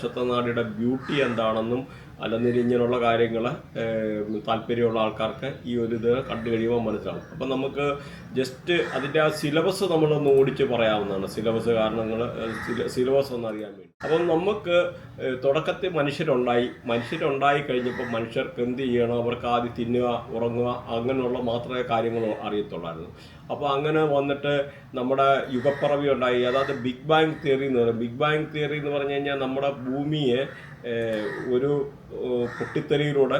നക്ഷത്രനാടിയുടെ beauty എന്താണെന്നും അല്ലെങ്കിൽ ഇങ്ങനെയുള്ള കാര്യങ്ങൾ താല്പര്യമുള്ള ആൾക്കാർക്ക് ഈ ഒരു ഇത് കണ്ടു കഴിയുമ്പോൾ മനസ്സിലാവും. അപ്പം നമുക്ക് ജസ്റ്റ് അതിന്റെ ആ സിലബസ് നമ്മളൊന്ന് ഓടിച്ച് പറയാവുന്നതാണ്. സിലബസ് കാരണങ്ങൾ സിലബസ് ഒന്ന് അറിയാൻ വേണ്ടി. അപ്പം നമുക്ക് തുടക്കത്തിൽ മനുഷ്യരുണ്ടായി. മനുഷ്യരുണ്ടായി കഴിഞ്ഞപ്പോൾ മനുഷ്യർക്ക് എന്ത് ചെയ്യണം? അവർക്ക് ആദ്യം തിന്നുക ഉറങ്ങുക അങ്ങനെയുള്ള മാത്രമേ കാര്യങ്ങൾ അറിയത്തുള്ളായിരുന്നു. അപ്പോൾ അങ്ങനെ വന്നിട്ട് നമ്മുടെ യുഗപ്പിറവി ഉണ്ടായി. അതായത് ബിഗ് ബാങ് തിയറി എന്ന് പറയും. ബിഗ് ബാങ് തിയറി എന്ന് പറഞ്ഞു കഴിഞ്ഞാൽ നമ്മുടെ ഭൂമിയെ ഒരു പൊട്ടിത്തെറിയിലൂടെ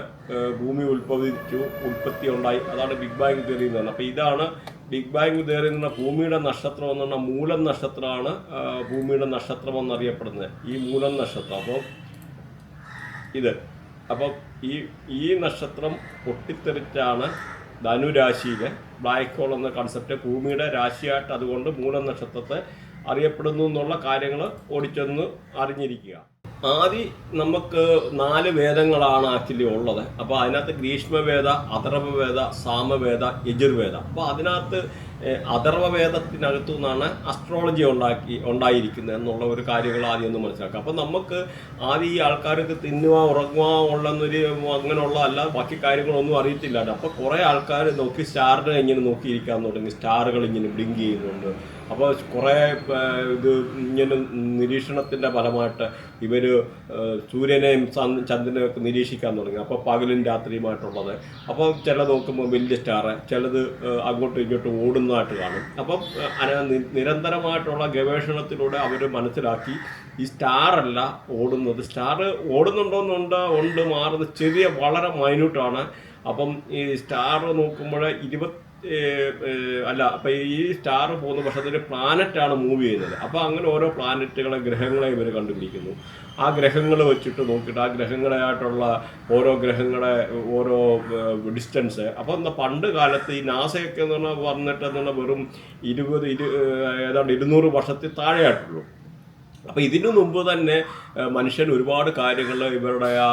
ഭൂമി ഉത്ഭവിച്ചു ഉൽപ്പത്തി ഉണ്ടായി. അതാണ് ബിഗ് ബാങ് തിയറി എന്ന് പറയുന്നത്. അപ്പോൾ ഇതാണ് ബിഗ് ബാങ് തിയറി എന്ന് പറഞ്ഞാൽ ഭൂമിയുടെ നക്ഷത്രം എന്ന് പറഞ്ഞാൽ മൂലം നക്ഷത്രമാണ് ഭൂമിയുടെ നക്ഷത്രം എന്നറിയപ്പെടുന്നത്. ഈ മൂലം നക്ഷത്രം. അപ്പോൾ ഇത്. അപ്പം ഈ ഈ നക്ഷത്രം പൊട്ടിത്തെറിച്ചാണ് ധനുരാശിയിലെ ബ്ലാക്ക് ഹോൾ എന്ന കൺസെപ്റ്റ് ഭൂമിയുടെ രാശിയായിട്ട് അതുകൊണ്ട് മൂലം നക്ഷത്രത്തെ അറിയപ്പെടുന്നു എന്നുള്ള കാര്യങ്ങൾ ഓടിച്ചെന്ന് അറിഞ്ഞിരിക്കുക. ആദ്യം നമുക്ക് നാല് വേദങ്ങളാണ് ആക്ച്വലി ഉള്ളത്. അപ്പോൾ അതിനകത്ത് ഗ്രീഷ്മവേദ അഥർവവേദ സാമവേദ യജുർവേദ. അപ്പോൾ അതിനകത്ത് അഥർവവേദത്തിനകത്തു നിന്നാണ് അസ്ട്രോളജി ഉണ്ടാക്കി ഉണ്ടായിരിക്കുന്നത് എന്നുള്ള ഒരു കാര്യങ്ങൾ ആദ്യം ഒന്ന് മനസ്സിലാക്കുക. അപ്പം നമുക്ക് ആദ്യം ഈ ആൾക്കാർക്ക് തിന്നുക ഉറങ്ങുക ഉള്ളെന്നൊരു അങ്ങനെയുള്ള അല്ല ബാക്കി കാര്യങ്ങളൊന്നും അറിയത്തില്ല അപ്പോൾ കുറേ ആൾക്കാർ നോക്കി സ്റ്റാറിനെ ഇങ്ങനെ നോക്കിയിരിക്കാൻ തുടങ്ങി സ്റ്റാറുകൾ ഇങ്ങനെ ബ്ലിങ്ക് ചെയ്യുന്നുണ്ട്. അപ്പോൾ കുറേ ഇത് ഇങ്ങനെ നിരീക്ഷണത്തിന്റെ ഫലമായിട്ട് ഇവർ സൂര്യനെയും ചന്ദ്രനെയും നിരീക്ഷിക്കാൻ തുടങ്ങി. അപ്പോൾ പകലും രാത്രിയുമായിട്ടുള്ളത്. അപ്പോൾ ചില നോക്കുമ്പോൾ വലിയ സ്റ്റാറ് ചിലത് അങ്ങോട്ടും ഇങ്ങോട്ടും ഓടുന്നതായിട്ട് കാണും. അപ്പം നിരന്തരമായിട്ടുള്ള ഗവേഷണത്തിലൂടെ അവർ മനസ്സിലാക്കി ഈ സ്റ്റാർ അല്ല ഓടുന്നത്. സ്റ്റാർ ഓടുന്നുണ്ടോന്നുണ്ട് ഉണ്ട് മാറുന്നത് ചെറിയ വളരെ മൈന്യൂട്ടാണ്. അപ്പം ഈ സ്റ്റാർ നോക്കുമ്പോൾ ഇരുപത്തി അല്ല അപ്പം ഈ സ്റ്റാർ പോകുന്ന പക്ഷേ പ്ലാനറ്റാണ് മൂവ് ചെയ്യുന്നത്. അപ്പോൾ അങ്ങനെ ഓരോ പ്ലാനറ്റുകളെ ഗ്രഹങ്ങളെ ഇവർ കണ്ടുപിടിക്കുന്നു. ആ ഗ്രഹങ്ങൾ വെച്ചിട്ട് നോക്കിയിട്ട് ആ ഗ്രഹങ്ങളായിട്ടുള്ള ഓരോ ഗ്രഹങ്ങളെ ഓരോ ഡിസ്റ്റൻസ് അപ്പോൾ എന്താ പണ്ട് കാലത്ത് ഈ നാസയൊക്കെ എന്ന് പറഞ്ഞാൽ വന്നിട്ട് എന്ന് പറഞ്ഞാൽ വെറും ഇരുപത് ഇരു ഏതാണ്ട് ഇരുന്നൂറ് വർഷത്തിൽ താഴെയായിട്ടുള്ളൂ. അപ്പോൾ ഇതിനു മുമ്പ് തന്നെ മനുഷ്യൻ ഒരുപാട് കാര്യങ്ങൾ ഇവരുടെ ആ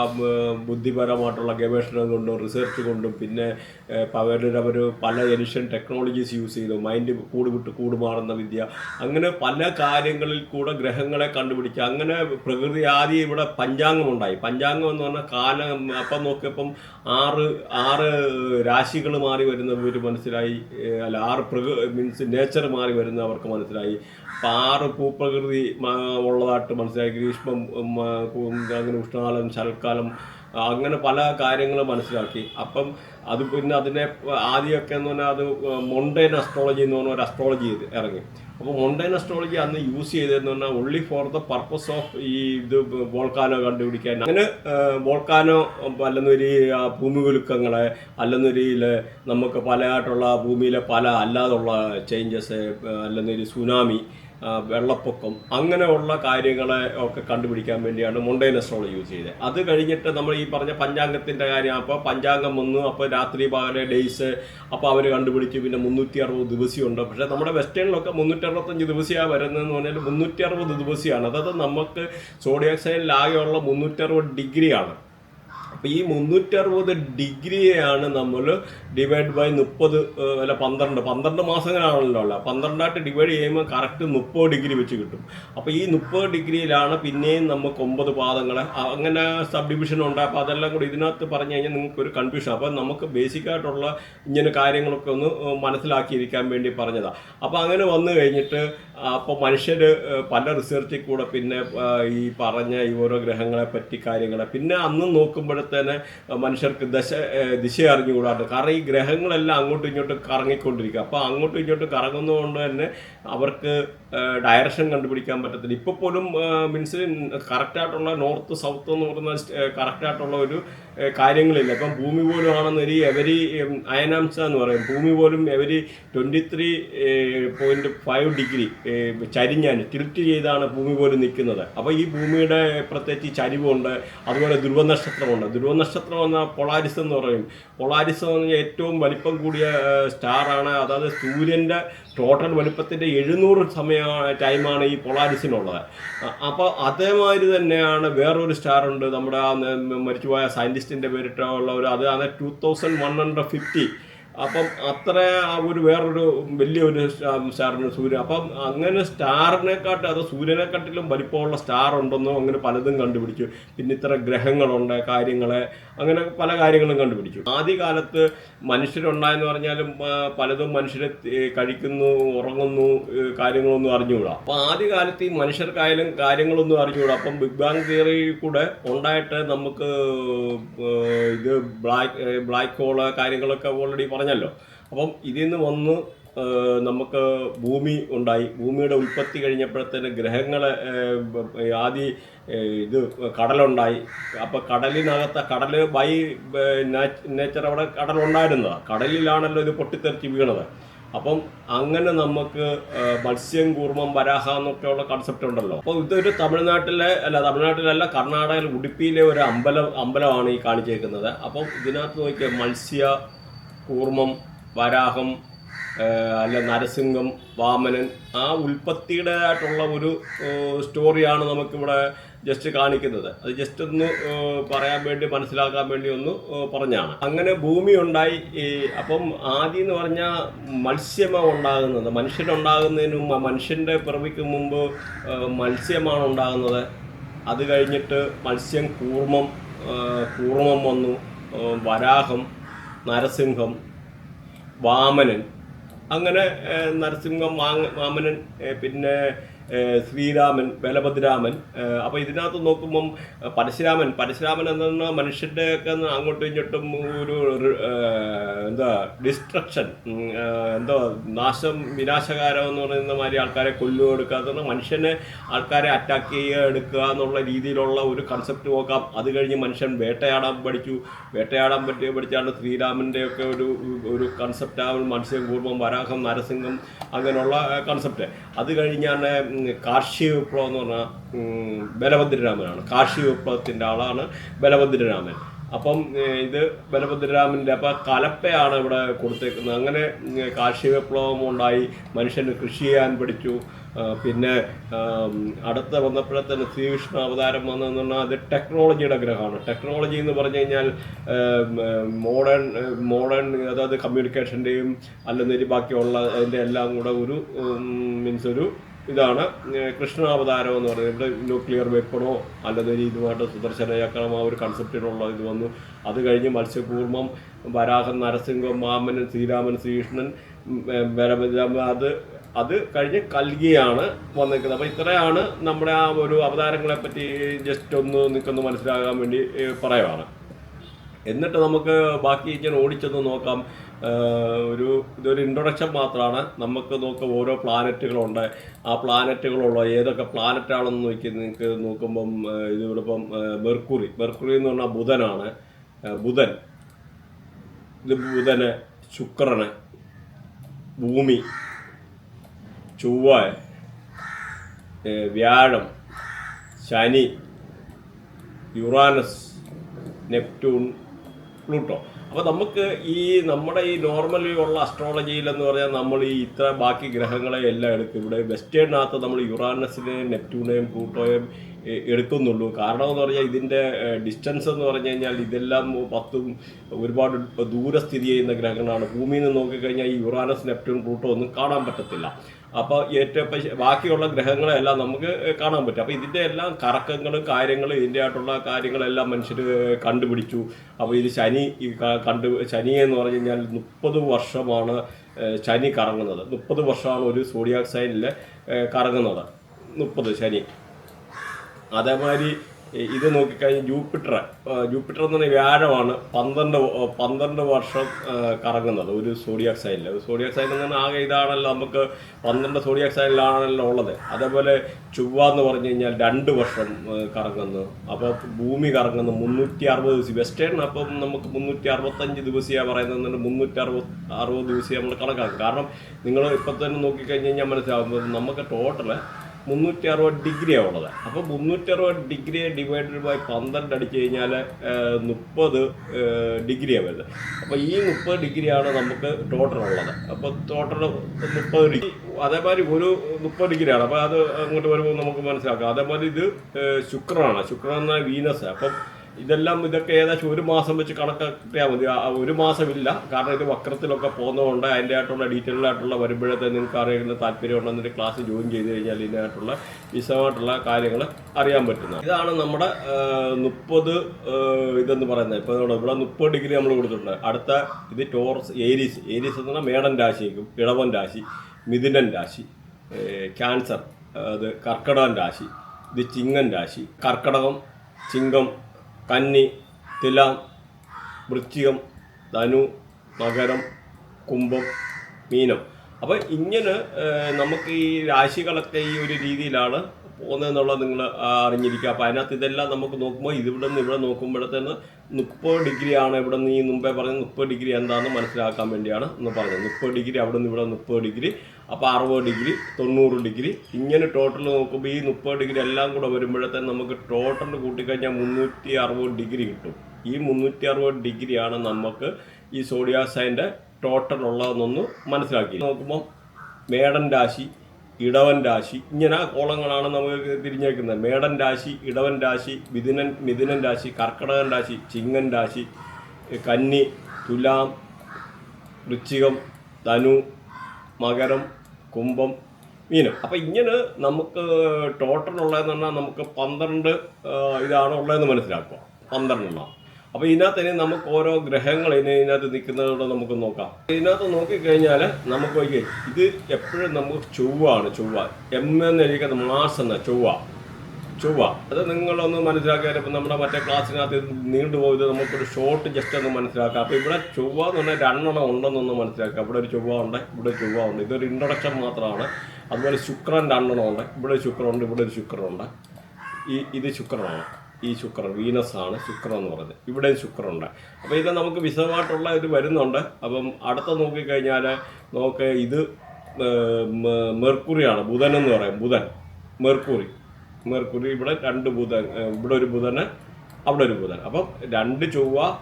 ബുദ്ധിപരമായിട്ടുള്ള ഗവേഷണം കൊണ്ടും റിസർച്ച് കൊണ്ടും പിന്നെ അവർ പല എഡിഷൻ ടെക്നോളജീസ് യൂസ് ചെയ്തു മൈൻഡ് കൂട് കൂടുമാറുന്ന കൂട് വിദ്യ അങ്ങനെ പല കാര്യങ്ങളിൽ കൂടെ ഗ്രഹങ്ങളെ കണ്ടുപിടിക്കുക അങ്ങനെ പ്രകൃതി ആദ്യം ഇവിടെ പഞ്ചാംഗം ഉണ്ടായി. പഞ്ചാംഗം എന്ന് പറഞ്ഞാൽ കാലം അപ്പം നോക്കിയപ്പം ആറ് ആറ് രാശികൾ മാറി വരുന്ന ഇവർ മനസ്സിലായി അല്ല ആറ് പ്രകൃ മീൻസ് നേച്ചർ മാറി വരുന്നവർക്ക് മനസ്സിലായി. അപ്പം ആറ് ഭൂപ്രകൃതി ഉള്ളതായിട്ട് മനസ്സിലായി. ഗ്രീഷ്മം അങ്ങനെ ഉഷ്ണകാലം ശരത്കാലം അങ്ങനെ പല കാര്യങ്ങൾ മനസ്സിലാക്കി. അപ്പം അത് പിന്നെ അതിനെ ആദ്യമൊക്കെ എന്ന് പറഞ്ഞാൽ അത് മൊണ്ടൈൻ അസ്ട്രോളജി എന്ന് പറഞ്ഞ ഒരു അസ്ട്രോളജി ഇറങ്ങി. അപ്പോൾ മൊണ്ടൈൻ അസ്ട്രോളജി അന്ന് യൂസ് ചെയ്തതെന്ന് പറഞ്ഞാൽ only for the purpose of ഈ ഇത് വോൾക്കാനോ കണ്ടുപിടിക്കാൻ. അങ്ങനെ വോൾക്കാനോ അല്ലെന്നൊരു ഭൂമി കുലുക്കങ്ങളെ അല്ലെന്നൊരു നമുക്ക് പലതായിട്ടുള്ള ഭൂമിയിലെ പല അല്ലാതുള്ള ചേഞ്ചസ് അല്ലെന്നൊരു സുനാമി വെള്ളപ്പൊക്കം അങ്ങനെയുള്ള കാര്യങ്ങളെ ഒക്കെ കണ്ടുപിടിക്കാൻ വേണ്ടിയാണ് മൊണ്ടൈൻ അസ്ട്രോളജി യൂസ് ചെയ്തത്. അത് കഴിഞ്ഞിട്ട് നമ്മൾ ഈ പറഞ്ഞ പഞ്ചാംഗത്തിന്റെ കാര്യം അപ്പോൾ പഞ്ചാംഗം വന്നു അപ്പോൾ രാത്രി പകലെ ഡേയ്സ് അപ്പോൾ അവർ കണ്ടുപിടിച്ചു. പിന്നെ മുന്നൂറ്റി അറുപത് ദിവസമുണ്ട്. പക്ഷേ നമ്മുടെ വെസ്റ്റേണിലൊക്കെ മുന്നൂറ്റി അറുപത്തഞ്ച് ദിവസമാണ് വരുന്നതെന്ന് പറഞ്ഞാൽ മുന്നൂറ്റി അറുപത് ദിവസമാണ് അതായത് നമുക്ക് സോഡിയാക് സൈനിലാകെയുള്ള മുന്നൂറ്റി അറുപത് ഡിഗ്രിയാണ്. അപ്പോൾ ഈ മുന്നൂറ്ററുപത് ഡിഗ്രിയെയാണ് നമ്മൾ ഡിവൈഡ് ബൈ മുപ്പത് അല്ല പന്ത്രണ്ട്. പന്ത്രണ്ട് മാസങ്ങളാണല്ലോ അല്ല പന്ത്രണ്ടായിട്ട് ഡിവൈഡ് ചെയ്യുമ്പോൾ കറക്റ്റ് മുപ്പത് ഡിഗ്രി വെച്ച് കിട്ടും. അപ്പോൾ ഈ മുപ്പത് ഡിഗ്രിയിലാണ് പിന്നെയും നമുക്ക് ഒമ്പത് പാദങ്ങൾ അങ്ങനെ സബ് ഡിവിഷൻ ഉണ്ട്. അപ്പോൾ അതെല്ലാം കൂടി ഇതിനകത്ത് പറഞ്ഞു കഴിഞ്ഞാൽ നിങ്ങൾക്ക് ഒരു കൺഫ്യൂഷൻ അപ്പോൾ നമുക്ക് ബേസിക് ആയിട്ടുള്ള ഇങ്ങനെ കാര്യങ്ങളൊക്കെ ഒന്ന് മനസ്സിലാക്കിയിരിക്കാൻ വേണ്ടി പറഞ്ഞതാണ് അപ്പോൾ അങ്ങനെ വന്നു കഴിഞ്ഞിട്ട് അപ്പോൾ മനുഷ്യർ പല റിസർച്ചിൽ കൂടെ പിന്നെ ഈ പറഞ്ഞ ഈ ഓരോ ഗ്രഹങ്ങളെ പറ്റി കാര്യങ്ങളെ. പിന്നെ അന്ന് നോക്കുമ്പോഴത്തേന് മനുഷ്യർക്ക് ദശ ദിശ അറിഞ്ഞുകൂടാണ്ട് കാരണം ഈ ഗ്രഹങ്ങളെല്ലാം അങ്ങോട്ടും ഇങ്ങോട്ടും കറങ്ങിക്കൊണ്ടിരിക്കുക. അപ്പോൾ അങ്ങോട്ടും ഇങ്ങോട്ടും കറങ്ങുന്നതുകൊണ്ട് തന്നെ അവർക്ക് ഡയറക്ഷൻ കണ്ടുപിടിക്കാൻ പറ്റത്തില്ല. ഇപ്പോൾ പോലും മീൻസ് കറക്റ്റായിട്ടുള്ള നോർത്ത് സൗത്ത് എന്ന് പറയുന്ന കറക്റ്റായിട്ടുള്ള ഒരു കാര്യങ്ങളില്ല. ഇപ്പം ഭൂമി പോലും ആണെന്നൊരു എവരി അയനാംശ എന്ന് പറയും. ഭൂമി പോലും every twenty three point five degree ചരിഞ്ഞാണ് tilt ചെയ്താണ് ഭൂമി പോലും നിൽക്കുന്നത്. അപ്പോൾ ഈ ഭൂമിയുടെ പ്രത്യേകിച്ച് ചരിവുണ്ട് അതുപോലെ ധ്രുവനക്ഷത്രമുണ്ട് ധ്രുവനക്ഷത്രം എന്ന പൊളാരിസ് എന്ന് പറയും. പൊളാരിസ് എന്ന് പറഞ്ഞാൽ ഏറ്റവും വലിപ്പം കൂടിയ സ്റ്റാറാണ് അതായത് സൂര്യന്റെ ടോട്ടൽ വലുപ്പത്തിന്റെ എഴുന്നൂറ് സമയ ടൈമാണ് ഈ പൊളാരിസിനുള്ളത്. അപ്പോൾ അതേമാതിരി തന്നെയാണ് വേറൊരു സ്റ്റാർ ഉണ്ട് നമ്മുടെ ആ മരിച്ചുപോയ സയന്റിസ്റ്റിന്റെ പേരിട്ടുള്ള ഒരു അതാണ് two thousand one hundred fifty. അപ്പം അത്ര ഒരു വേറൊരു വലിയൊരു സ്റ്റാറിന് സൂര്യൻ അപ്പം അങ്ങനെ സ്റ്റാറിനെക്കാട്ടും അത് സൂര്യനെക്കാട്ടിലും വലിപ്പമുള്ള സ്റ്റാർ ഉണ്ടെന്നോ അങ്ങനെ പലതും കണ്ടുപിടിച്ചു. പിന്നെ ഇത്ര ഗ്രഹങ്ങളുണ്ട് കാര്യങ്ങളെ അങ്ങനെ പല കാര്യങ്ങളും കണ്ടുപിടിച്ചു. ആദ്യകാലത്ത് മനുഷ്യരുണ്ടായെന്ന് പറഞ്ഞാലും പലതും മനുഷ്യരെ കഴിക്കുന്നു ഉറങ്ങുന്നു കാര്യങ്ങളൊന്നും അറിഞ്ഞുകൂടാ. അപ്പം ആദ്യകാലത്ത് ഈ മനുഷ്യർക്കായാലും കാര്യങ്ങളൊന്നും അറിഞ്ഞുകൂടാ. അപ്പം ബിഗ് ബാങ് തിയറി കൂടെ ഉണ്ടായിട്ട് നമുക്ക് ഇത് ബ്ലാക്ക് ബ്ലാക്ക് ഹോൾ കാര്യങ്ങളൊക്കെ ഓൾറെഡി പറഞ്ഞല്ലോ. അപ്പം ഇതിൽ നിന്ന് വന്ന് നമുക്ക് ഭൂമി ഉണ്ടായി. ഭൂമിയുടെ ഉൽപ്പത്തി കഴിഞ്ഞപ്പോഴത്തേന് ഗ്രഹങ്ങളെ ആദ്യ ഇത് കടലുണ്ടായി. അപ്പോൾ കടലിനകത്ത് കടൽ ബൈ നേച്ചർ അവിടെ കടലുണ്ടായിരുന്നതാണ് കടലിലാണല്ലോ ഇത് പൊട്ടിത്തെറിച്ച് വീണത്. അപ്പം അങ്ങനെ നമുക്ക് മത്സ്യം കൂർമ്മം വരാഹ എന്നൊക്കെയുള്ള കൺസെപ്റ്റ് ഉണ്ടല്ലോ. അപ്പോൾ ഇതൊരു തമിഴ്നാട്ടിലെ അല്ല തമിഴ്നാട്ടിലല്ല കർണാടകയിൽ ഉടുപ്പിയിലെ ഒരു അമ്പലം അമ്പലമാണ് ഈ കാണിച്ചേക്കുന്നത്. അപ്പം ഇതിനകത്ത് നോക്കിയാൽ മത്സ്യ കൂർമ്മം വരാഹം അല്ല നരസിംഹം വാമനൻ ആ ഉൽപ്പത്തിയുടേതായിട്ടുള്ള ഒരു ആ, സ്റ്റോറിയാണ് നമുക്കിവിടെ ജസ്റ്റ് കാണിക്കുന്നത്. അത് ജസ്റ്റ് ഒന്ന് പറയാൻ വേണ്ടി മനസ്സിലാക്കാൻ വേണ്ടി ഒന്ന് പറഞ്ഞാണ്. അങ്ങനെ ഭൂമി ഉണ്ടായി അപ്പം ആദ്യം എന്ന് പറഞ്ഞാൽ മത്സ്യമാണ് ഉണ്ടാകുന്നത്. മനുഷ്യനുണ്ടാകുന്നതിന് മുമ്പ് മനുഷ്യന്റെ പിറവിക്ക് മുമ്പ് മത്സ്യമാണ് ഉണ്ടാകുന്നത്. അത് കഴിഞ്ഞിട്ട് മത്സ്യം കൂർമ്മം കൂർമ്മം വന്നു. വരാഹം നരസിംഹം വാമനൻ. അങ്ങനെ നരസിംഹം വാമനൻ പിന്നെ ശ്രീരാമൻ ബലഭദ്രാമൻ അപ്പോൾ ഇതിനകത്ത് നോക്കുമ്പം പരശുരാമൻ പരശുരാമൻ എന്ന മനുഷ്യന്റെ ഒക്കെ അങ്ങോട്ടും ഇങ്ങോട്ടും ഒരു എന്താ ഡിസ്ട്രക്ഷൻ എന്തോ നാശം വിനാശകാരം എന്ന് പറയുന്ന മാതിരി ആൾക്കാരെ കൊല്ലുക എടുക്കുക എന്ന് മനുഷ്യനെ ആൾക്കാരെ അറ്റാക്ക് ചെയ്യുക എടുക്കുക എന്നുള്ള രീതിയിലുള്ള ഒരു കൺസെപ്റ്റ് നോക്കാം. അത് കഴിഞ്ഞ് മനുഷ്യൻ വേട്ടയാടാൻ പഠിച്ചു. വേട്ടയാടാൻ പറ്റിയ പഠിച്ചാണ് ശ്രീരാമന്റെ ഒക്കെ ഒരു ഒരു കൺസെപ്റ്റ് ആ മത്സ്യം കൂർമ്മം വരാഹം നരസിംഹം അങ്ങനെയുള്ള കൺസെപ്റ്റ് അത് കഴിഞ്ഞാണ് കാർഷിക വിപ്ലവം എന്ന് പറഞ്ഞാൽ ബലഭദ്രരാമനാണ്. കാർഷിക വിപ്ലവത്തിന്റെ ആളാണ് ബലഭദ്രരാമൻ. അപ്പം ഇത് ബലഭദ്രരാമന്റെ അപ്പം കലപ്പയാണ് ഇവിടെ കൊടുത്തേക്കുന്നത്. അങ്ങനെ കാർഷിക വിപ്ലവം ഉണ്ടായി മനുഷ്യന് കൃഷി ചെയ്യാൻ പഠിച്ചു. പിന്നെ അടുത്ത വന്നപ്പോഴത്തേന് ശ്രീകൃഷ്ണ അവതാരം വന്നതെന്ന് പറഞ്ഞാൽ അത് ടെക്നോളജിയുടെ ഗ്രഹമാണ്. ടെക്നോളജി എന്ന് പറഞ്ഞു കഴിഞ്ഞാൽ മോഡേൺ മോഡേൺ അതായത് കമ്മ്യൂണിക്കേഷന്റെയും അല്ലെന്നൊരു ബാക്കിയുള്ള അതിന്റെ എല്ലാം കൂടെ ഒരു മീൻസ് ഒരു ഇതാണ് കൃഷ്ണാവതാരം എന്ന് പറയുന്നത്. ഇവിടെ ന്യൂക്ലിയർ വെപ്പണോ അല്ലെങ്കിൽ ഇതുമായിട്ട് സുദർശന ചക്രം ആ ഒരു കൺസെപ്റ്റിനുള്ള ഇത് വന്നു. അത് കഴിഞ്ഞ് മത്സ്യകൂർമ്മം വരാഹൻ നരസിംഹം മാമനൻ ശ്രീരാമൻ ശ്രീകൃഷ്ണൻ അത് അത് കഴിഞ്ഞ് കൽകിയാണ് വന്നിരിക്കുന്നത്. അപ്പോൾ ഇത്രയാണ് നമ്മുടെ ആ ഒരു അവതാരങ്ങളെ പറ്റി ജസ്റ്റ് ഒന്ന് നിൽക്കൊന്ന് മനസ്സിലാകാൻ വേണ്ടി പറയുവാണ്. എന്നിട്ട് നമുക്ക് ബാക്കി ഞാൻ ഓടിച്ചൊന്ന് നോക്കാം. ഒരു ഇതൊരു ഇൻട്രൊഡക്ഷൻ മാത്രമാണ് നമുക്ക് നോക്ക ഓരോ പ്ലാനറ്റുകളുണ്ട് ആ പ്ലാനറ്റുകളുള്ള ഏതൊക്കെ പ്ലാനറ്റാണെന്ന് നോക്കി നിങ്ങൾക്ക് നോക്കുമ്പം ഇപ്പം മെർക്കുറി. മെർക്കുറി എന്ന് പറഞ്ഞാൽ ബുധനാണ്. ബുധൻ. ഇത് ബുധന് ശുക്രന് ഭൂമി ചൊവ്വ വ്യാഴം ശനി യുറാനസ് നെപ്റ്റ്യൂൺ പ്ലൂട്ടോ. അപ്പോൾ നമുക്ക് ഈ നമ്മുടെ ഈ നോർമലി ഉള്ള അസ്ട്രോളജിയിൽ എന്ന് പറഞ്ഞാൽ നമ്മൾ ഈ ഇത്ര ബാക്കി ഗ്രഹങ്ങളെ എല്ലാം എടുക്കും ഇവിടെ വെസ്റ്റേണിനകത്ത് നമ്മൾ യുറാനസിനെയും നെപ്റ്റ്യൂണെയും പ്ലൂട്ടോയും എടുക്കുന്നുള്ളൂ. കാരണം എന്ന് പറഞ്ഞാൽ ഇതിന്റെ ഡിസ്റ്റൻസ് എന്ന് പറഞ്ഞു കഴിഞ്ഞാൽ ഇതെല്ലാം പത്തും ഒരുപാട് ദൂരെ സ്ഥിതി ചെയ്യുന്ന ഗ്രഹങ്ങളാണ്. ഭൂമിയിൽ നിന്ന് നോക്കിക്കഴിഞ്ഞാൽ ഈ യുറാനസ് നെപ്റ്റ്യൂൺ പ്ലൂട്ടോ ഒന്നും കാണാൻ പറ്റത്തില്ല. അപ്പോൾ ഏറ്റവും ബാക്കിയുള്ള ഗ്രഹങ്ങളെല്ലാം നമുക്ക് കാണാൻ പറ്റും. അപ്പോൾ ഇതിന്റെ എല്ലാം കറക്കങ്ങളും കാര്യങ്ങളും ഇതിന്റെ ആയിട്ടുള്ള കാര്യങ്ങളെല്ലാം മനുഷ്യർ കണ്ടുപിടിച്ചു. അപ്പോൾ ഇത് ശനി കണ്ടു ശനി എന്ന് പറഞ്ഞു കഴിഞ്ഞാൽ മുപ്പത് വർഷമാണ് ശനി കറങ്ങുന്നത്. മുപ്പത് വർഷമാണ് ഒരു സോഡിയാക് സൈനിൽ കറങ്ങുന്നത്. മുപ്പത് ശനി. അതേമാതിരി ഇത് നോക്കിക്കഴിഞ്ഞാൽ ജൂപ്പിറ്റർ ജൂപ്പിറ്റർ എന്ന് പറഞ്ഞാൽ വ്യാഴമാണ് പന്ത്രണ്ട് പന്ത്രണ്ട് വർഷം കറങ്ങുന്നത് ഒരു സോഡിയാക് സൈനിൽ. ഒരു സോഡിയാക് എന്ന് പറഞ്ഞാൽ ആകെ ഇതാണല്ലോ നമുക്ക് പന്ത്രണ്ട് സോഡിയാക് സൈനിലാണല്ലോ ഉള്ളത്. അതേപോലെ ചുവ എന്ന് പറഞ്ഞു കഴിഞ്ഞാൽ രണ്ട് വർഷം കറങ്ങുന്നു. അപ്പോൾ ഭൂമി കറങ്ങുന്നു മുന്നൂറ്റി അറുപത് ദിവസം വെസ്റ്റേൺ അപ്പം നമുക്ക് മുന്നൂറ്റി അറുപത്തഞ്ച് ദിവസമാണ് പറയുന്നത് മുന്നൂറ്റി അറുപത് അറുപത് ദിവസം നമ്മൾ കണക്കാക്കും. കാരണം നിങ്ങൾ ഇപ്പം തന്നെ നോക്കിക്കഴിഞ്ഞ് കഴിഞ്ഞാൽ മനസ്സിലാകുമ്പോൾ നമുക്ക് ടോട്ടൽ മുന്നൂറ്റി അറുപത് ഡിഗ്രിയാണ് ഉള്ളത്. അപ്പോൾ മുന്നൂറ്റി അറുപത് ഡിഗ്രി ഡിവൈഡഡ് ബൈ പന്ത്രണ്ട് അടിച്ച് കഴിഞ്ഞാൽ മുപ്പത് ഡിഗ്രിയാണ് വരുന്നത് അപ്പോൾ ഈ മുപ്പത് ഡിഗ്രിയാണ് നമുക്ക് ടോട്ടൽ ഉള്ളത്. അപ്പോൾ ടോട്ടൽ മുപ്പത് ഡിഗ്രി. അതേമാതിരി ഒരു മുപ്പത് ഡിഗ്രിയാണ്. അപ്പോൾ അത് അങ്ങോട്ട് വരുമ്പോൾ നമുക്ക് മനസ്സിലാക്കാം. അതേമാതിരി ഇത് ശുക്രനാണ്. ശുക്രൻ എന്നാൽ വീനസ്. അപ്പം ഇതെല്ലാം ഇതൊക്കെ ഏകദേശം ഒരു മാസം വെച്ച് കണക്കാക്കിയാൽ മതി. ഒരു മാസമില്ല. കാരണം ഇത് വക്രത്തിലൊക്കെ പോകുന്നതുകൊണ്ട് അതിന്റെ ആയിട്ടുള്ള ഡീറ്റെയിൽ ആയിട്ടുള്ള വരുമ്പോഴത്തെ നിങ്ങൾക്ക് അറിയുന്ന താല്പര്യമുണ്ടെന്നൊരു ക്ലാസ് ജോയിൻ ചെയ്ത് കഴിഞ്ഞാൽ ഇതിനായിട്ടുള്ള വിശദമായിട്ടുള്ള കാര്യങ്ങൾ അറിയാൻ പറ്റുന്നത് ഇതാണ് നമ്മുടെ മുപ്പത് ഇതെന്ന് പറയുന്നത്. ഇപ്പോൾ ഇവിടെ മുപ്പത് ഡിഗ്രി നമ്മൾ കൊടുത്തിട്ടുണ്ട്. അടുത്ത ഇത് ടോറസ് ഏരീസ്. ഏരീസ് എന്ന് പറഞ്ഞാൽ മേടൻ രാശിക്കും ഇളവൻ രാശി മിഥുനൻ രാശി ക്യാൻസർ അത് കർക്കടകൻ രാശി ഇത് ചിങ്ങൻ രാശി കർക്കടകം ചിങ്ങം കന്നി തുലാം വൃശ്ചികം ധനു മകരം കുംഭം മീനം. അപ്പോൾ ഇങ്ങനെ നമുക്ക് ഈ രാശികളൊക്കെ ഈ ഒരു രീതിയിലാണ് പോകുന്നതെന്നുള്ളത് നിങ്ങൾ അറിഞ്ഞിരിക്കുക. അപ്പോൾ അതിനകത്ത് ഇതെല്ലാം നമുക്ക് നോക്കുമ്പോൾ ഇതിവിടെ നിന്ന് ഇവിടെ നോക്കുമ്പോഴത്തേന് മുപ്പത് ഡിഗ്രി ആണ് ഇവിടെ നിന്ന് ഈ മുമ്പേ പറഞ്ഞ മുപ്പത് ഡിഗ്രി എന്താണെന്ന് മനസ്സിലാക്കാൻ വേണ്ടിയാണ് എന്ന് പറഞ്ഞത്. മുപ്പത് ഡിഗ്രി അവിടെ നിന്ന് ഇവിടെ മുപ്പത് ഡിഗ്രി അപ്പോൾ അറുപത് ഡിഗ്രി തൊണ്ണൂറ് ഡിഗ്രി. ഇങ്ങനെ ടോട്ടൽ നോക്കുമ്പോൾ ഈ മുപ്പത് ഡിഗ്രി എല്ലാം കൂടെ വരുമ്പോഴത്തേന് നമുക്ക് ടോട്ടൽ കൂട്ടിക്കഴിഞ്ഞാൽ മുന്നൂറ്റി അറുപത് ഡിഗ്രി കിട്ടും. ഈ മുന്നൂറ്റി അറുപത് ഡിഗ്രിയാണ് നമുക്ക് ഈ സോഡിയാസൈന്റെ ടോട്ടൽ ഉള്ളതെന്നൊന്ന് മനസ്സിലാക്കി. നോക്കുമ്പോൾ മേടൻ രാശി ഇടവൻ രാശി. ഇങ്ങനെ കോളങ്ങളാണ് നമുക്ക് തിരിഞ്ഞേക്കുന്നത്. മേടൻ രാശി ഇടവൻ രാശി മിഥുനൻ മിഥുനൻ രാശി കർക്കടകൻ രാശി ചിങ്ങൻ രാശി കന്നി തുലാം വൃശ്ചികം ധനു മകരം കുംഭം മീനം. അപ്പം ഇങ്ങനെ നമുക്ക് ടോട്ടൽ ഉള്ളതെന്ന് പറഞ്ഞാൽ നമുക്ക് പന്ത്രണ്ട് ഇതാണ് ഉള്ളതെന്ന് മനസ്സിലാക്കുക. പന്ത്രണ്ടെണ്ണം. അപ്പോൾ ഇതിനകത്ത് ഇനി നമുക്ക് ഓരോ ഗ്രഹങ്ങൾ ഇനി ഇതിനകത്ത് നിൽക്കുന്നതോടെ നമുക്ക് നോക്കാം. ഇതിനകത്ത് നോക്കിക്കഴിഞ്ഞാൽ നമുക്ക് ഇത് എപ്പോഴും നമുക്ക് ചൊവ്വാണ് ചൊവ്വ. എം എന്ന് എഴുതിക്കുന്നത് മാർസ് എന്ന ചൊവ്വ. ചൊവ്വ. അത് നിങ്ങളൊന്ന് മനസ്സിലാക്കിയാൽ ഇപ്പം നമ്മുടെ മറ്റേ ക്ലാസ്സിനകത്ത് നീണ്ടുപോയത് നമുക്കൊരു ഷോർട്ട് ജസ്റ്റ് ഒന്ന് മനസ്സിലാക്കാം. അപ്പോൾ ഇവിടെ ചൊവ്വ എന്ന് പറഞ്ഞാൽ രണ്ടെണ്ണം ഉണ്ടെന്നൊന്ന് മനസ്സിലാക്കാം. ഇവിടെ ഒരു ചൊവ്വ ഉണ്ട് ഇവിടെ ഒരു ചൊവ്വ ഉണ്ട്. ഇതൊരു ഇൻട്രൊഡക്ഷൻ മാത്രമാണ്. അതുപോലെ ശുക്രൻ രണ്ടെണ്ണം ഉണ്ട് ഇവിടെ ഒരു ശുക്രനുണ്ട് ഇവിടെ ഒരു ശുക്രനുണ്ട് ഈ ഇത് ശുക്രനാണ്. ഈ ശുക്രൻ വീനസ് ആണ് ശുക്രൻ എന്ന് പറയുന്നത് ഇവിടെ ശുക്രനുണ്ട്. അപ്പോൾ ഇത് നമുക്ക് വിശദമായിട്ടുള്ള ഇത് വരുന്നുണ്ട്. അപ്പം അടുത്ത നോക്കിക്കഴിഞ്ഞാൽ നോക്ക് ഇത് മെർക്കുറിയാണ്. ബുധൻ എന്ന് പറയും. ബുധൻ. മെർക്കുറി. മെർക്കുറി ഇവിടെ രണ്ട് ബുധൻ ഇവിടെ ഒരു ബുധന് അവിടെ ഒരു ബുധൻ. അപ്പം രണ്ട് ചൊവ്വ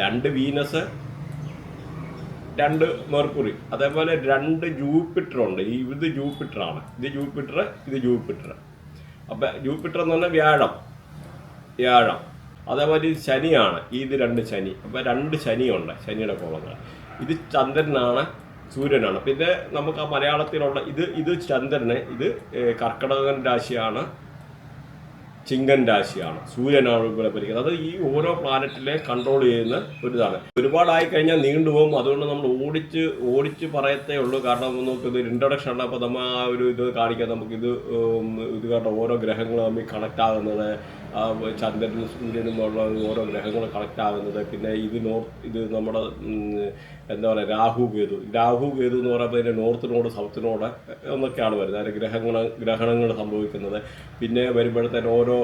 രണ്ട് വീനസ് രണ്ട് മെർക്കുറി. അതേപോലെ രണ്ട് ജൂപ്പിറ്റർ ഉണ്ട്. ഇത് ജൂപ്പിറ്റർ ആണ് ഇത് ജൂപ്പിറ്റർ ഇത് ജൂപ്പിറ്റർ. അപ്പം ജൂപ്പിറ്റർ എന്ന് പറഞ്ഞാൽ വ്യാഴം. വ്യാഴം. അതേപോലെ ഇത് ശനിയാണ്. ഇത് രണ്ട് ശനി. അപ്പം രണ്ട് ശനിയുണ്ട് ശനിയുടെ കോളങ്ങൾ. ഇത് ചന്ദ്രനാണ് സൂര്യനാണ്. അപ്പം ഇത് നമുക്ക് ആ മലയാളത്തിലുള്ള ഇത് ഇത് ചന്ദ്രന് ഇത് കർക്കടകൻ രാശിയാണ് ചിങ്കൻ രാശിയാണ്. സൂര്യനാണ് ഇവിടെ ഭരിക്കുന്നത്. അത് ഈ ഓരോ പ്ലാനറ്റിലെ കൺട്രോൾ ചെയ്യുന്ന ഒരു ഇതാണ് ഒരുപാടായി കഴിഞ്ഞാൽ നീണ്ടുപോകും അതുകൊണ്ട് നമ്മൾ ഓടിച്ച് ഓടിച്ച് പറയത്തേ ഉള്ളൂ. കാരണം നമുക്ക് ഇത് ഇൻട്രൊഡക്ഷൻ ആണ് അപ്പോൾ നമ്മൾ ആ ഒരു ഇത് കാണിക്കാൻ നമുക്ക് ഇത് ഇത് കാരണം ഓരോ ഗ്രഹങ്ങളും തമ്മിൽ കണക്ട് ആകുന്നത് ആ, ചന്ദ്രനും സൂര്യനും ഉള്ള ഓരോ ഗ്രഹങ്ങൾ കണക്ട് ആകുന്നത്. പിന്നെ ഇത് നോർത്ത് ഇത് നമ്മുടെ എന്താ പറയുക രാഹു കേതു. രാഹു കേതു എന്ന് പറയുമ്പോൾ ഇതിന്റെ നോർത്തിനോട് സൗത്തിനോട് എന്നൊക്കെയാണ് വരുന്നത്. അതിന്റെ ഗ്രഹങ്ങൾ ഗ്രഹണങ്ങൾ സംഭവിക്കുന്നത്. പിന്നെ വരുമ്പോഴത്തേന് ഓരോ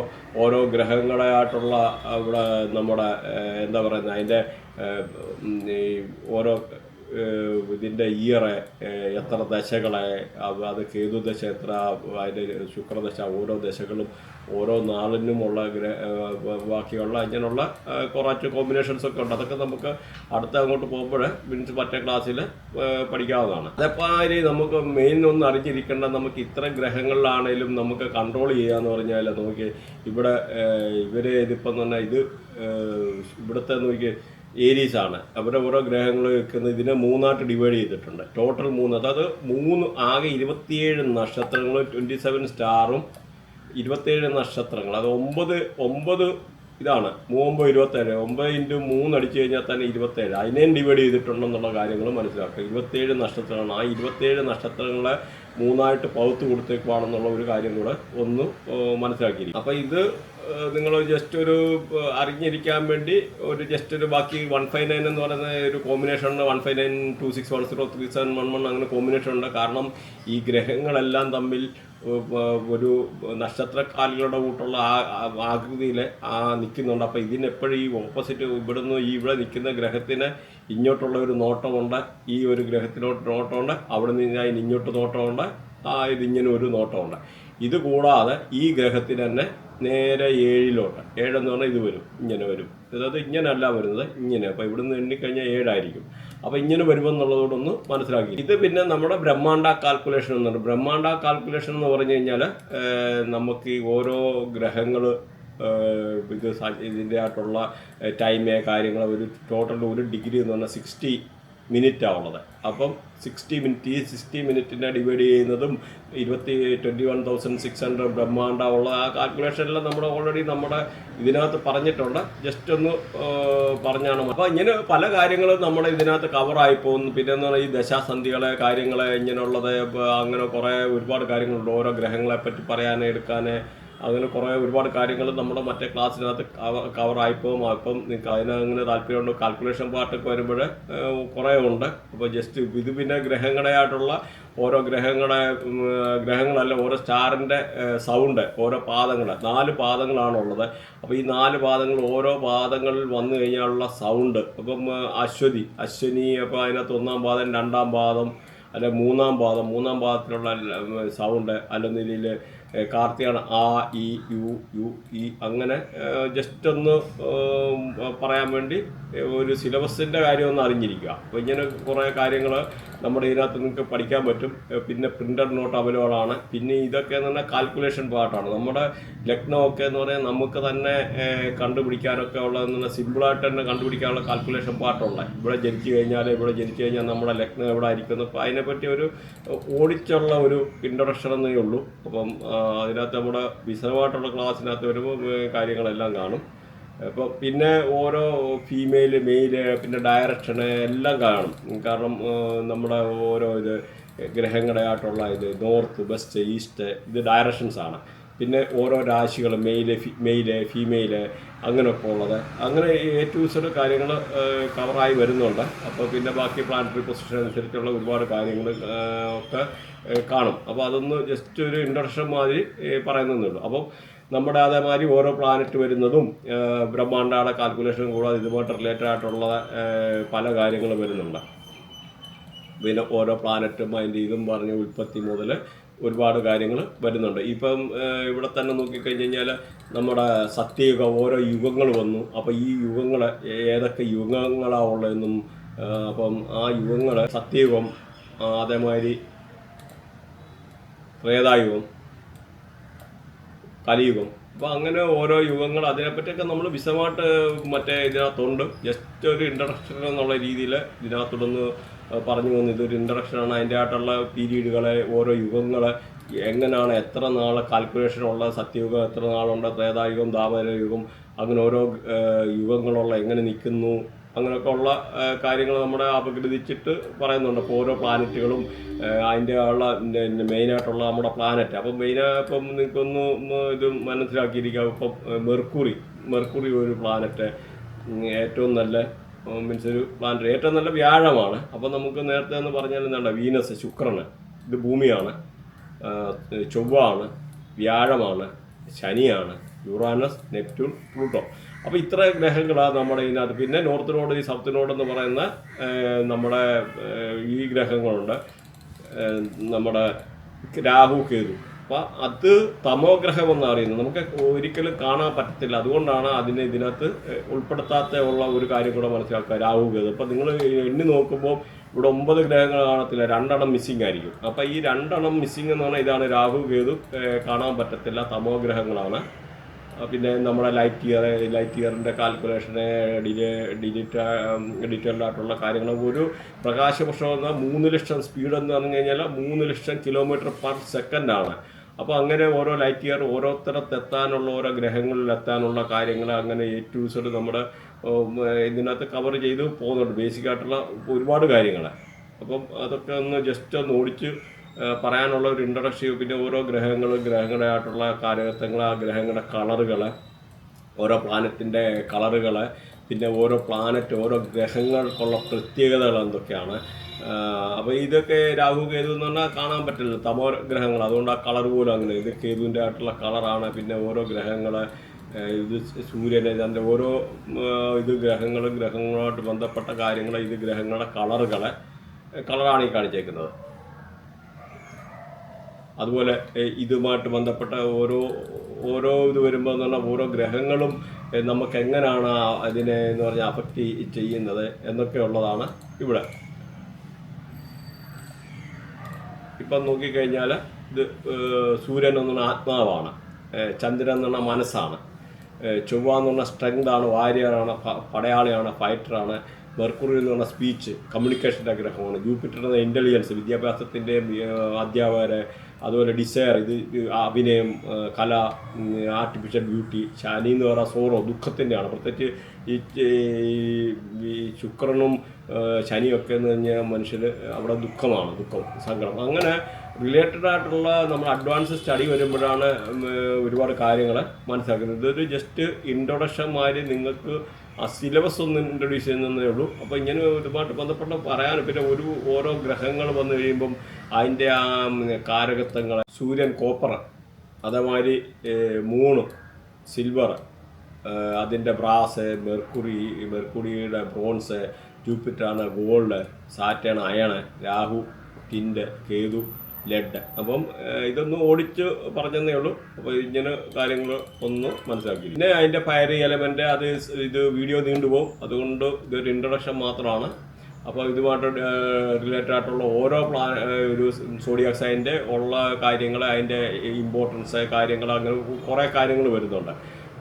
ഓരോ ഗ്രഹങ്ങളായിട്ടുള്ള ഇവിടെ നമ്മുടെ എന്താ പറയുന്നത് അതിന്റെ ഓരോ ഇതിന്റെ ഇയറെ എത്ര ദശകളെ അത് കേതുദശ കേതു ദശ എത്ര അതിന്റെ ശുക്രദശ ഓരോ ദശകളും ഓരോ നാളിനുമുള്ള ബാക്കിയുള്ള ഇങ്ങനെയുള്ള ഏഹ്, കുറച്ച് കോമ്പിനേഷൻസ് ഒക്കെ ഉണ്ട്. അതൊക്കെ നമുക്ക് അടുത്ത അങ്ങോട്ട് പോകുമ്പോൾ മീൻസ് മറ്റേ ക്ലാസ്സിൽ പഠിക്കാവുന്നതാണ്. അതേപോലെ നമുക്ക് മെയിൻ ഒന്ന് അറിഞ്ഞിരിക്കേണ്ട നമുക്ക് ഇത്ര ഗ്രഹങ്ങളിലാണേലും നമുക്ക് കൺട്രോൾ ചെയ്യാന്ന് പറഞ്ഞാൽ നോക്കി ഇവിടെ ഇവർ ഇതിപ്പം തന്നെ ഇത് ഇവിടുത്തെ നോക്കി ഏരീസ് ആണ് അവരുടെ ഓരോ ഗ്രഹങ്ങൾ വെക്കുന്നത് ഇതിനെ മൂന്നായിട്ട് ഡിവൈഡ് ചെയ്തിട്ടുണ്ട്. ടോട്ടൽ മൂന്ന് അതായത് മൂന്ന് ആകെ ഇരുപത്തിയേഴ് നക്ഷത്രങ്ങൾ ട്വന്റി സെവൻ സ്റ്റാറും ഇരുപത്തേഴ് നക്ഷത്രങ്ങൾ അത് ഒമ്പത് ഒമ്പത് ഇതാണ്. മൂമ്പ് ഇരുപത്തേഴ് ഒമ്പത് ഇന്റു മൂന്ന് അടിച്ചു കഴിഞ്ഞാൽ തന്നെ ഇരുപത്തേഴ് അതിനെയും ഡിവൈഡ് ചെയ്തിട്ടുണ്ടെന്നുള്ള കാര്യങ്ങൾ മനസ്സിലാക്കുക. ഇരുപത്തേഴ് നക്ഷത്രങ്ങളാണ്. ആ ഇരുപത്തേഴ് നക്ഷത്രങ്ങളെ മൂന്നായിട്ട് പൗത്ത് കൊടുത്തേക്കുവാണെന്നുള്ള ഒരു കാര്യം കൂടെ ഒന്ന് മനസ്സിലാക്കിയിരിക്കും അപ്പോൾ ഇത് നിങ്ങൾ ജസ്റ്റ് ഒരു അറിഞ്ഞിരിക്കാൻ വേണ്ടി ഒരു ജസ്റ്റ് ഒരു ബാക്കി വൺ ഫൈവ് നയൻ എന്ന് പറയുന്ന ഒരു combination one five nine two six one zero three seven one one അങ്ങനെ കോമ്പിനേഷൻ ഉണ്ട്. കാരണം ഈ ഗ്രഹങ്ങളെല്ലാം തമ്മിൽ ഒരു നക്ഷത്രക്കാലുകളുടെ കൂട്ടുള്ള ആ ആകൃതിയിൽ ആ നിൽക്കുന്നുണ്ട്. അപ്പോൾ ഇതിനെപ്പോഴും ഈ ഓപ്പോസിറ്റ് ഇവിടുന്ന് ഈ ഇവിടെ നിൽക്കുന്ന ഗ്രഹത്തിന് ഇങ്ങോട്ടുള്ള ഒരു നോട്ടമുണ്ട്. ഈ ഒരു ഗ്രഹത്തിലോട്ട് നോട്ടമുണ്ട്. അവിടെ നിന്ന് ഇങ്ങോട്ട് നോട്ടമുണ്ട്. ആ ഇതിങ്ങനെ ഒരു നോട്ടമുണ്ട്. ഇത് കൂടാതെ ഈ ഗ്രഹത്തിന് തന്നെ നേരെ ഏഴിലോട്ട്. ഏഴെന്ന് പറഞ്ഞാൽ ഇത് വരും ഇങ്ങനെ വരും. അതായത് ഇങ്ങനെയല്ല വരുന്നത് ഇങ്ങനെ. അപ്പോൾ ഇവിടുന്ന് എണ്ണിക്കഴിഞ്ഞാൽ ഏഴായിരിക്കും. അപ്പോൾ ഇങ്ങനെ വരുമെന്നുള്ളതോടൊന്ന് മനസ്സിലാക്കി ഇത് പിന്നെ നമ്മുടെ ബ്രഹ്മാണ്ട കാൽക്കുലേഷൻ എന്നുണ്ട് ബ്രഹ്മാണ്ട കാൽക്കുലേഷൻ എന്ന് പറഞ്ഞു കഴിഞ്ഞാൽ നമുക്ക് ഓരോ ഗ്രഹങ്ങൾ ഇത് ഇതിന്റെ ആയിട്ടുള്ള ടൈമേ കാര്യങ്ങൾ ഒരു ടോട്ടൽ ഒരു ഡിഗ്രി എന്ന് പറഞ്ഞാൽ സിക്സ്റ്റി മിനിറ്റാണ് ഉള്ളത് അപ്പം സിക്സ്റ്റി മിനിറ്റ് ഈ സിക്സ്റ്റി മിനിറ്റിനെ ഡിവൈഡ് ചെയ്യുന്നതും ഇരുപത്തി twenty one thousand six hundred ബ്രഹ്മാണ്ട ഉള്ള ആ കാൽക്കുലേഷനെല്ലാം നമ്മൾ ഓൾറെഡി നമ്മുടെ ഇതിനകത്ത് പറഞ്ഞിട്ടുണ്ട്. ജസ്റ്റ് ഒന്ന് പറഞ്ഞാണ് അപ്പോൾ ഇങ്ങനെ പല കാര്യങ്ങളും നമ്മൾ ഇതിനകത്ത് കവറായി പോകുന്നു. പിന്നെ എന്ന് പറഞ്ഞാൽ ഈ ദശാസന്ധികളെ കാര്യങ്ങളെ ഇങ്ങനെയുള്ളത് അങ്ങനെ കുറേ ഒരുപാട് കാര്യങ്ങളുണ്ട്. ഓരോ ഗ്രഹങ്ങളെ പറ്റി പറയാൻ എടുക്കാൻ അങ്ങനെ കുറേ ഒരുപാട് കാര്യങ്ങൾ നമ്മുടെ മറ്റേ ക്ലാസ്സിനകത്ത് കവർ ആയിപ്പോകും അപ്പം നിങ്ങൾക്ക് അതിനങ്ങനെ താല്പര്യമുണ്ട്? കാൽക്കുലേഷൻ പാർട്ടൊക്കെ വരുമ്പോൾ കുറേ ഉണ്ട്. അപ്പോൾ ജസ്റ്റ് ഇത് പിന്നെ ഗ്രഹങ്ങളെയായിട്ടുള്ള ഓരോ ഗ്രഹങ്ങളെ ഗ്രഹങ്ങളല്ല ഓരോ സ്റ്റാറിന്റെ സൗണ്ട് ഓരോ പാദങ്ങൾ നാല് പാദങ്ങളാണുള്ളത്. അപ്പോൾ ഈ നാല് പാദങ്ങൾ ഓരോ പാദങ്ങളിൽ വന്നു കഴിഞ്ഞാലുള്ള സൗണ്ട് അപ്പം അശ്വതി അശ്വനി അപ്പോൾ അതിനകത്ത് ഒന്നാം പാദം രണ്ടാം പാദം അല്ലെ മൂന്നാം പാദം മൂന്നാം പാദത്തിലുള്ള സൗണ്ട് അല്ലെന്നിൽ കാർത്തികാണ് ആ ഇ യു യു ഇ അങ്ങനെ ജസ്റ്റ് ഒന്ന് പറയാൻ വേണ്ടി ഒരു സിലബസിന്റെ കാര്യം ഒന്ന് അറിഞ്ഞിരിക്കുക. അപ്പോൾ ഇങ്ങനെ കുറേ കാര്യങ്ങൾ നമ്മുടെ ഇതിനകത്ത് നിങ്ങൾക്ക് പഠിക്കാൻ പറ്റും. പിന്നെ പ്രിന്റഡ് നോട്ട് അവൈലബിൾ ആണ് പിന്നെ ഇതൊക്കെ എന്ന് പറഞ്ഞാൽ കാൽക്കുലേഷൻ പാർട്ടാണ്. നമ്മുടെ ലക്നോ ഒക്കെ എന്ന് പറഞ്ഞാൽ നമുക്ക് തന്നെ കണ്ടുപിടിക്കാനൊക്കെ കണ്ടുപിടിക്കാനൊക്കെ ഉള്ള സിമ്പിളായിട്ട് തന്നെ കണ്ടുപിടിക്കാനുള്ള കാൽക്കുലേഷൻ പാർട്ടുള്ള ഇവിടെ ജനിച്ചു കഴിഞ്ഞാൽ ഇവിടെ ജനിച്ചു കഴിഞ്ഞാൽ നമ്മുടെ ലക്നോ എവിടെ ആയിരിക്കുന്നു. അപ്പോൾ അതിനെപ്പറ്റി ഒരു ഓടിച്ചുള്ള ഒരു ഇൻട്രൊഡക്ഷൻ എന്നേ ഉള്ളൂ. അപ്പം അതിനകത്ത് നമ്മുടെ വിശദമായിട്ടുള്ള ക്ലാസ്സിനകത്ത് വരുമ്പോൾ കാര്യങ്ങളെല്ലാം കാണും. അപ്പോൾ പിന്നെ ഓരോ ഫീമെയിൽ മെയിൽ പിന്നെ ഡയറക്ഷന് എല്ലാം കാണും. കാരണം നമ്മുടെ ഓരോ ഇത് ഗ്രഹങ്ങളുടെ ആയിട്ടുള്ള ഇത് നോർത്ത് വെസ്റ്റ് ഈസ്റ്റ് ഇത് ഡയറക്ഷൻസ് ആണ്. പിന്നെ ഓരോ രാശികൾ മെയിൽ മെയിൽ ഫീമെയിൽ അങ്ങനെയൊക്കെ ഉള്ളത് അങ്ങനെ എ ടു സെഡ് കാര്യങ്ങൾ കവറായി വരുന്നുണ്ട്. അപ്പോൾ പിന്നെ ബാക്കി പ്ലാനറ്ററി പൊസിഷൻ അനുസരിച്ചുള്ള ഒരുപാട് കാര്യങ്ങൾ ഒക്കെ കാണും. അപ്പോൾ അതൊന്ന് ജസ്റ്റ് ഒരു ഇൻട്രഡക്ഷൻ മാതിരി ഏ, പറയുന്നതേ ഉള്ളൂ. അപ്പം നമ്മുടെ അതേമാതിരി ഓരോ പ്ലാനറ്റ് വരുന്നതും ബ്രഹ്മാണ്ടാടെ കാൽക്കുലേഷൻ കൂടാതെ ഇതുമായിട്ട് റിലേറ്റഡ് ആയിട്ടുള്ള പല കാര്യങ്ങളും വരുന്നുണ്ട്. പിന്നെ ഓരോ പ്ലാനറ്റും അതിന്റെ ഇതും പറഞ്ഞ് ഉൽപ്പത്തി മുതൽ ഒരുപാട് കാര്യങ്ങൾ വരുന്നുണ്ട്. ഇപ്പം ഇവിടെ തന്നെ നോക്കിക്കഴിഞ്ഞ് കഴിഞ്ഞാൽ നമ്മുടെ സത്യയുഗം ഓരോ യുഗങ്ങൾ വന്നു. അപ്പോൾ ഈ യുഗങ്ങൾ ഏതൊക്കെ യുഗങ്ങളാണ് ഉള്ളതെന്നും അപ്പം ആ യുഗങ്ങൾ സത്യയുഗം അതേമാതിരി ത്രേതായുഗം കലിയുഗം. അപ്പോൾ അങ്ങനെ ഓരോ യുഗങ്ങൾ അതിനെപ്പറ്റിയൊക്കെ നമ്മൾ വിശദമായിട്ട് മറ്റേ ഇതിനകത്തുണ്ട്. ജസ്റ്റ് ഒരു ഇൻട്രഡക്ഷൻ എന്നുള്ള രീതിയിൽ ഇതിനകത്തോടൊന്ന് പറഞ്ഞു വന്നു. ഇതൊരു ഇൻട്രഡക്ഷനാണ് അതിന്റെ ആയിട്ടുള്ള പീരീഡുകളെ ഓരോ യുഗങ്ങളെ എങ്ങനെയാണ് എത്ര നാൾ കാൽക്കുലേഷൻ ഉള്ള സത്യയുഗം എത്ര നാളുണ്ട് ത്രേതായുഗം ദാമരയുഗം അങ്ങനെ ഓരോ യുഗങ്ങളുള്ള എങ്ങനെ നിൽക്കുന്നു അങ്ങനെയൊക്കെ ഉള്ള കാര്യങ്ങൾ നമ്മുടെ അപഗ്രഥിച്ചിട്ട് പറയുന്നുണ്ട്. അപ്പോൾ ഓരോ പ്ലാനറ്റുകളും അതിന്റെ ഉള്ള മെയിനായിട്ടുള്ള നമ്മുടെ പ്ലാനറ്റ് അപ്പം മെയിൻ ഇപ്പം നിങ്ങൾക്കൊന്ന് ഇത് മനസ്സിലാക്കിയിരിക്കാം ഇപ്പം മെർക്കുറി. മെർക്കുറി ഒരു പ്ലാനറ്റ് ഏറ്റവും നല്ല മീൻസ് ഒരു പ്ലാനറ്റ് ഏറ്റവും നല്ല വ്യാഴമാണ്. അപ്പം നമുക്ക് നേരത്തെ എന്ന് പറഞ്ഞാൽ എന്താണ്? വീനസ് ശുക്രന്. ഇത് ഭൂമിയാണ്. ചൊവ്വാണ് വ്യാഴമാണ്. ശനിയാണ്. Uranus Neptune Pluto. അപ്പോൾ ഇത്ര ഗ്രഹങ്ങളാണ് നമ്മുടെ ഇതിനകത്ത്. പിന്നെ നോർത്ത് നോഡ് ഈ സൗത്ത് നോഡ് എന്ന് പറയുന്ന നമ്മുടെ ഈ ഗ്രഹങ്ങളുണ്ട്. നമ്മുടെ രാഹു കേതു. അപ്പോൾ അത് തമോ ഗ്രഹം എന്ന് അറിയുന്നത് നമുക്ക് ഒരിക്കലും കാണാൻ പറ്റത്തില്ല. അതുകൊണ്ടാണ് അതിനെ ഇതിനകത്ത് ഉൾപ്പെടുത്താത്ത ഉള്ള ഒരു കാര്യം കൂടെ മനസ്സിലാക്കുക. രാഹു കേതു. അപ്പോൾ നിങ്ങൾ എണ്ണി നോക്കുമ്പോൾ ഇവിടെ ഒമ്പത് ഗ്രഹങ്ങൾ കാണത്തില്ല. രണ്ടെണ്ണം മിസ്സിംഗ് ആയിരിക്കും. അപ്പോൾ ഈ രണ്ടെണ്ണം മിസ്സിംഗ് എന്ന് പറഞ്ഞാൽ ഇതാണ് രാഹു കേതു കാണാൻ പറ്റത്തില്ല. തമോ ഗ്രഹങ്ങളാണ്. ആ, പിന്നെ നമ്മുടെ ലൈറ്റ് ഇയർ ലൈറ്റ് ഇയറിന്റെ കാൽക്കുലേഷന് ഡിലേ ഡിജിറ്റ ഡീറ്റെയിൽഡ് ആയിട്ടുള്ള കാര്യങ്ങൾ. ഒരു പ്രകാശവർഷം എന്ന മൂന്ന് ലക്ഷം സ്പീഡ് എന്ന് പറഞ്ഞു കഴിഞ്ഞാൽ മൂന്ന് ലക്ഷം കിലോമീറ്റർ പെർ സെക്കൻഡാണ് അപ്പോൾ അങ്ങനെ ഓരോ ലൈറ്റ് ഇയർ ഓരോരുത്തരത്ത് എത്താനുള്ള ഓരോ ഗ്രഹങ്ങളിൽ എത്താനുള്ള കാര്യങ്ങൾ അങ്ങനെ എ ടു സെഡ് നമ്മുടെ ഇതിനകത്ത് കവർ ചെയ്ത് പോകുന്നുണ്ട്. ബേസിക് ആയിട്ടുള്ള ഒരുപാട് കാര്യങ്ങൾ. അപ്പം അതൊക്കെ ഒന്ന് ജസ്റ്റ് ഒന്ന് ഓടിച്ച് പറയാനുള്ള ഒരു ഇൻട്രഡക്ഷൻ പിന്നെ ഓരോ ഗ്രഹങ്ങളും ഗ്രഹങ്ങളായിട്ടുള്ള കാലഘട്ടങ്ങൾ ആ ഗ്രഹങ്ങളുടെ കളറുകൾ ഓരോ പ്ലാനറ്റിന്റെ കളറുകൾ പിന്നെ ഓരോ പ്ലാനറ്റ് ഓരോ ഗ്രഹങ്ങൾക്കുള്ള പ്രത്യേകതകൾ എന്തൊക്കെയാണ്? അപ്പോൾ ഇതൊക്കെ രാഹു കേതു എന്ന് പറഞ്ഞാൽ കാണാൻ പറ്റില്ല. തമോ ഗ്രഹങ്ങൾ അതുകൊണ്ട് ആ കളർ പോലും അങ്ങനെ ഇത് കേതുവിന്റെ ആയിട്ടുള്ള കളറാണ് പിന്നെ ഓരോ ഗ്രഹങ്ങൾ ഇത് സൂര്യനെ അതിന്റെ ഓരോ ഇത് ഗ്രഹങ്ങളും ഗ്രഹങ്ങളുമായിട്ട് ബന്ധപ്പെട്ട കാര്യങ്ങൾ ഇത് ഗ്രഹങ്ങളുടെ കളറുകളെ കളറാണ് ഈ കാണിച്ചേക്കുന്നത്. അതുപോലെ ഇതുമായിട്ട് ബന്ധപ്പെട്ട ഓരോ ഓരോ ഇത് വരുമ്പോൾ എന്ന് പറഞ്ഞാൽ ഓരോ ഗ്രഹങ്ങളും നമുക്ക് എങ്ങനെയാണ് അതിനെ എന്ന് പറഞ്ഞാൽ അഫക്റ്റ് ചെയ്യുന്നത് എന്നൊക്കെ ഉള്ളതാണ് ഇവിടെ. ഇപ്പം നോക്കിക്കഴിഞ്ഞാൽ ഇത് സൂര്യൻ എന്ന് പറഞ്ഞാൽ ആത്മാവാണ്. ചന്ദ്രൻ എന്ന് പറഞ്ഞാൽ മനസ്സാണ്. ചൊവ്വ എന്ന് പറഞ്ഞ സ്ട്രെങ്ത് ആണ് വാരിയറാണ് പടയാളിയാണ് ഫൈറ്ററാണ് മെർക്കുറി എന്ന് പറഞ്ഞ സ്പീച്ച് കമ്മ്യൂണിക്കേഷന്റെ ഗ്രഹമാണ്. ജൂപ്പിറ്റർ എന്ന ഇന്റലിജൻസ് വിദ്യാഭ്യാസത്തിന്റെയും അധ്യാപകരെ അതുപോലെ ഡിസയർ ഇത് അഭിനയം കല ആർട്ടിഫിഷ്യൽ ബ്യൂട്ടി ശനി എന്ന് പറയുന്ന സോറോ ദുഃഖത്തിന്റെയാണ് പ്രത്യേകിച്ച് ഈ ശുക്രനും ശനിയൊക്കെ എന്ന് കഴിഞ്ഞാൽ മനുഷ്യർ അവിടെ ദുഃഖമാണ് ദുഃഖം സങ്കടം. അങ്ങനെ റിലേറ്റഡ് ആയിട്ടുള്ള നമ്മൾ അഡ്വാൻസ് സ്റ്റഡി വരുമ്പോഴാണ് ഒരുപാട് കാര്യങ്ങൾ മനസ്സിലാക്കുന്നത്. ഇതൊരു ജസ്റ്റ് ഇൻട്രൊഡക്ഷൻ മാതിരി നിങ്ങൾക്ക് ആ സിലബസ് ഒന്ന് ഇൻട്രൊഡ്യൂസ് ചെയ്യുന്നതേ ഉള്ളൂ. അപ്പോൾ ഇങ്ങനെ ഒരുപാട് ബന്ധപ്പെട്ട പറയാൻ പിന്നെ ഒരു ഓരോ ഗ്രഹങ്ങൾ വന്നു കഴിയുമ്പം അതിന്റെ ആ കാരകത്വങ്ങൾ സൂര്യൻ കോപ്പർ അതേമാതിരി മൂണ് സിൽവർ അതിന്റെ ബ്രാസ് മെർക്കുറി മെർക്കുറിയുടെ bronze ജൂപ്പിറ്ററാണ് gold Saturn iron Rahu tin Ketu lead. അപ്പം ഇതൊന്ന് ഓടിച്ച് പറഞ്ഞതേ ഉള്ളൂ. അപ്പോൾ ഇങ്ങനെ കാര്യങ്ങൾ ഒന്ന് മനസ്സിലാക്കി. പിന്നെ അതിന്റെ ഫയറിംഗ് എലമെന്റ് അത് ഇത് വീഡിയോ നീണ്ടുപോകും അതുകൊണ്ട് ഇതൊരു ഇൻട്രൊഡക്ഷൻ മാത്രമാണ്. അപ്പോൾ ഇതുമായിട്ട് റിലേറ്റഡ് ആയിട്ടുള്ള ഓരോ പ്ലാൻ ഒരു സൈന്റെ ഉള്ള കാര്യങ്ങൾ അതിന്റെ ഇമ്പോർട്ടൻസ് കാര്യങ്ങൾ അങ്ങനെ കുറേ കാര്യങ്ങൾ വരുന്നുണ്ട്.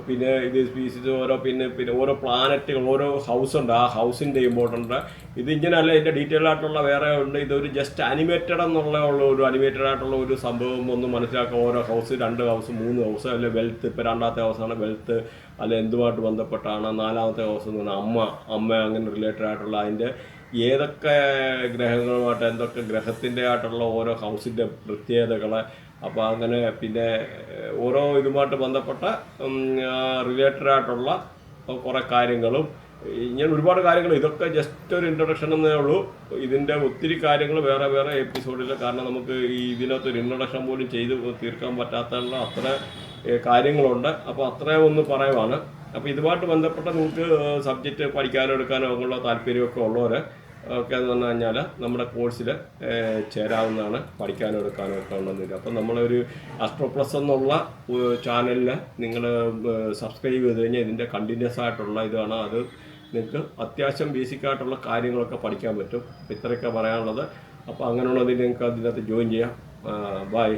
പിന്നെ ഇത് സ്പീസീസ് ഓരോ പിന്നെ പിന്നെ ഓരോ പ്ലാനറ്റുകൾ ഓരോ ഹൗസ് ഉണ്ട്. ആ ഹൗസിന്റെ ഇമ്പോർട്ടന്റ് ഇത് ഇങ്ങനെയല്ല ഇതിന്റെ ഡീറ്റെയിൽ ആയിട്ടുള്ള വേറെ ഉണ്ട്. ഇതൊരു ജസ്റ്റ് അനിമേറ്റഡ് എന്നുള്ള ഒരു അനിമേറ്റഡ് ആയിട്ടുള്ള ഒരു സംഭവം ഒന്ന് മനസ്സിലാക്കുക ഓരോ ഹൗസ് രണ്ട് ഹൗസ് മൂന്ന് ഹൗസ് അല്ലെ വെൽത്ത് ഇപ്പോൾ രണ്ടാമത്തെ ഹൗസാണ് വെൽത്ത് അല്ലെ എന്തുമായിട്ട് ബന്ധപ്പെട്ടാണ് നാലാമത്തെ ഹൗസ് എന്ന് പറഞ്ഞാൽ അമ്മ അമ്മ അങ്ങനെ റിലേറ്റഡ് ആയിട്ടുള്ള അതിന്റെ ഏതൊക്കെ ഗ്രഹങ്ങളുമായിട്ട് എന്തൊക്കെ ഗ്രഹത്തിന്റെ ആയിട്ടുള്ള ഓരോ ഹൗസിന്റെ പ്രത്യേകതകളെ അപ്പോൾ അങ്ങനെ പിന്നെ ഓരോ ഇതുമായിട്ട് ബന്ധപ്പെട്ട റിലേറ്റഡ് ആയിട്ടുള്ള കുറേ കാര്യങ്ങളും ഇങ്ങനെ ഒരുപാട് കാര്യങ്ങൾ ഇതൊക്കെ ജസ്റ്റ് ഒരു ഇൻട്രൊഡക്ഷൻ എന്നേ ഉള്ളൂ. ഇതിന്റെ ഒത്തിരി കാര്യങ്ങൾ വേറെ വേറെ എപ്പിസോഡിൽ കാരണം നമുക്ക് ഈ ഇതിനകത്ത് ഒരു ഇൻട്രൊഡക്ഷൻ പോലും ചെയ്ത് തീർക്കാൻ പറ്റാത്തുള്ള അത്ര കാര്യങ്ങളുണ്ട്. അപ്പോൾ അത്രയും ഒന്ന് പറയുവാണ്. അപ്പോൾ ഇതുമായിട്ട് ബന്ധപ്പെട്ട നിങ്ങൾക്ക് സബ്ജക്റ്റ് പഠിക്കാനോ എടുക്കാനോ ഉള്ള താല്പര്യമൊക്കെ ഉള്ളവർ ഒക്കെ എന്ന് പറഞ്ഞു കഴിഞ്ഞാൽ നമ്മുടെ കോഴ്സിൽ ചേരാവുന്നതാണ് പഠിക്കാനും എടുക്കാനും ഒക്കെ ഉണ്ടെന്നില്ല അപ്പം നമ്മളൊരു അസ്ട്രോ പ്ലസ് എന്നുള്ള ചാനലിൽ നിങ്ങൾ സബ്സ്ക്രൈബ് ചെയ്ത് കഴിഞ്ഞാൽ ഇതിന്റെ കണ്ടിന്യൂസ് ആയിട്ടുള്ള ഇതാണ്. അത് നിങ്ങൾക്ക് അത്യാവശ്യം ബേസിക് ആയിട്ടുള്ള കാര്യങ്ങളൊക്കെ പഠിക്കാൻ പറ്റും. ഇത്രയൊക്കെ പറയാനുള്ളത്. അപ്പോൾ അങ്ങനെയുള്ളതിൽ നിങ്ങൾക്ക് അതിനകത്ത് ജോയിൻ ചെയ്യാം. ബൈ